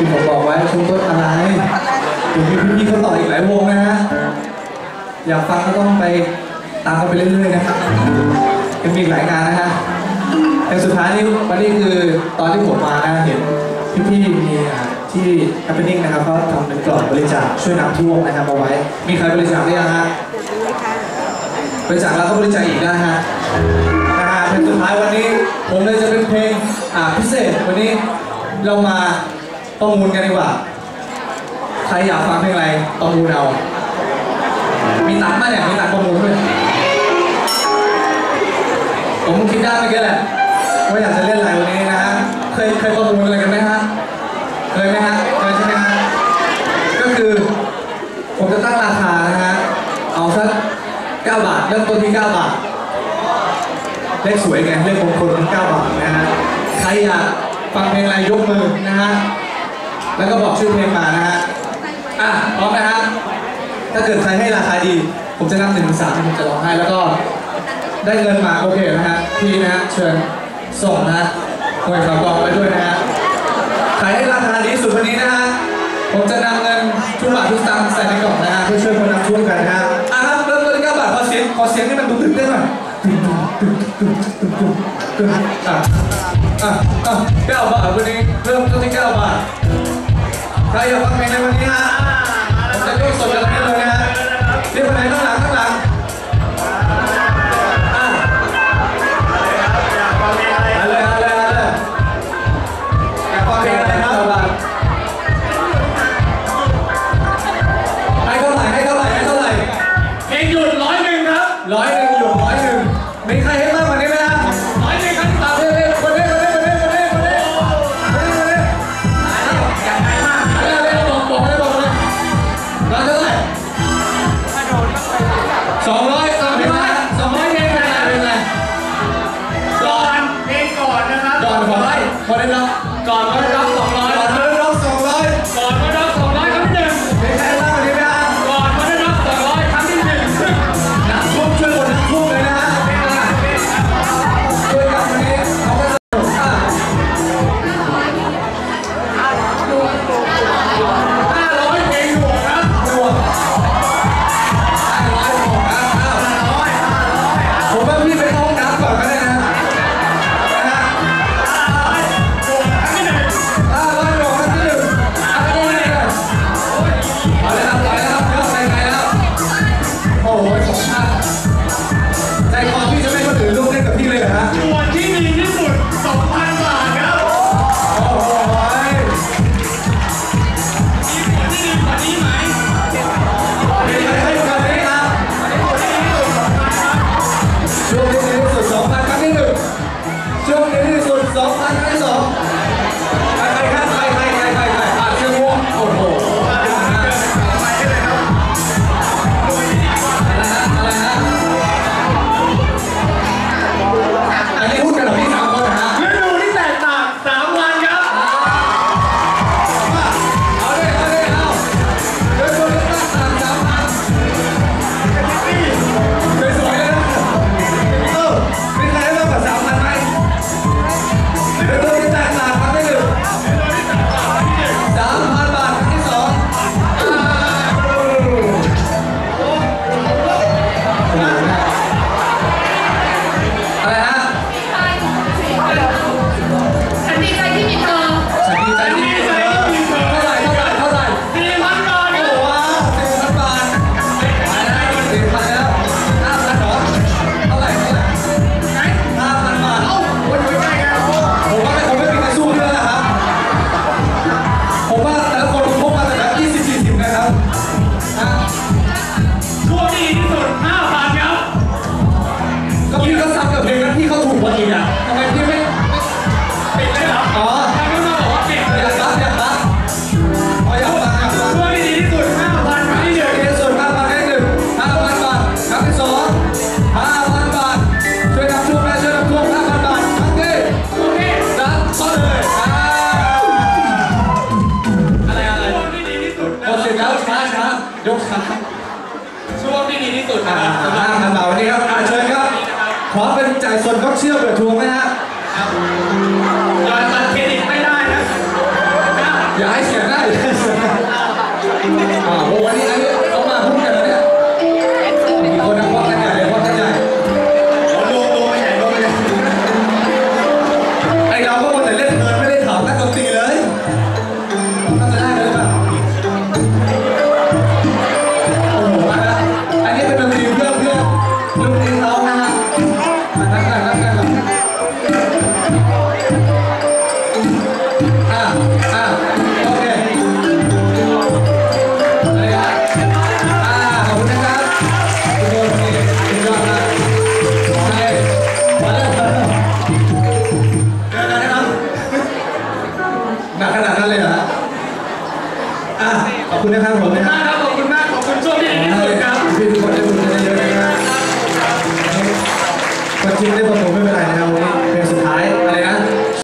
ที่ผมบอกไว้ชุมต้นอะไรเดี๋ยวมีพี่ๆเขาต่ออีกหลายวงนะฮะ อยากฟังก็ต้องไปตามกันไปเรื่อยๆนะครับยังมีหลายงานนะฮะแต่สุดท้ายนี่วันนี้คือตอนที่ผมมานะเห็นพี่ๆมีอ่ที่ happening นะครับเขาทำเป็นกล่องบริจาคช่วยน้ำท่วมนะครับเอาไว้ มีใครบริจาคหรือยังฮะบริจาคแล้วก็บริจาคอีกนะฮะนะฮะเพลงสุดท้ายวันนี้ผมเลยจะเป็นเพลงพิเศษวันนี้เรามา ประมูลกันดีกว่า ใครอยากฟังเพลงอะไรประมูลเอา มีตังค์ไหมเนี่ยมีตังค์ประมูลด้วย ผมคิดได้เมื่อกี้แหละว่าอยากจะเล่นอะไรวันนี้นะฮะ เคยเคยประมูลอะไรกันไหมฮะ เคยไหมฮะ เคยใช่ไหมฮะ ก็คือผมจะตั้งราคานะฮะ เอาสัก9บาทเริ่มต้นที่9บาทเลขสวยไงเลขมงคล9บาทนะฮะ ใครอยากฟังเพลงอะไรยกมือนะฮะ แล้วก็บอกชื่อเพลงมานะฮะ อะพร้อมนะฮะ ถ้าเกิดใครให้ราคาดี ผมจะนับหนึ่งถึงสามผมจะร้องให้แล้วก็ได้เงินมาโอเคนะฮะ พี่นะฮะเชิญส่งนะฮะหวยข่าวกองไปด้วยนะฮะ ใครให้ราคาดีสุดวันนี้นะฮะ ผมจะนำเงินทุกบาททุกสตางค์ใส่ในกล่องนะฮะเพื่อช่วยคนน้ำท่วมกันนะฮะ อะครับเริ่มต้นที่9บาทขอเสียงขอเสียงให้มันดูตื่นเต้นหน่อยอะอะอะ9บาทวันนี้เริ่มต้นที่9บา ทใครอยากฟังเพลงในวันนี้ฮะผมจะยกสดกันให้เลยนะฮะเรียกคนไหนข้างหลังข้างหลังอะเอาเลยเอาเลยเอาเลยอยากฟังเพลงอะไรครับให้เท่าไหร่ให้เท่าไหร่ให้เท่าไหร่เพลงหยุดร้อยหนึ่งครับร้อย ดีที่สุดอ่าคบ้าพันบาทวันนี้ครับอาเชิญครับขอเป็นจ่ายส่วนก็เชื่อเปิดทวงไนะฮะย้อนบัตรเครดิตไม่ได้นะ อย่าให้เสีย ขอบคุณนะครับผมนะครัมากบ ครับขอบคุณมากขอบคุณช่วงที่ดีที่สุดครับ พี่ทุกคนได้บุญกันเยอะๆนะครับคนชิมได้คนผมไม่เป็นไรนะครับ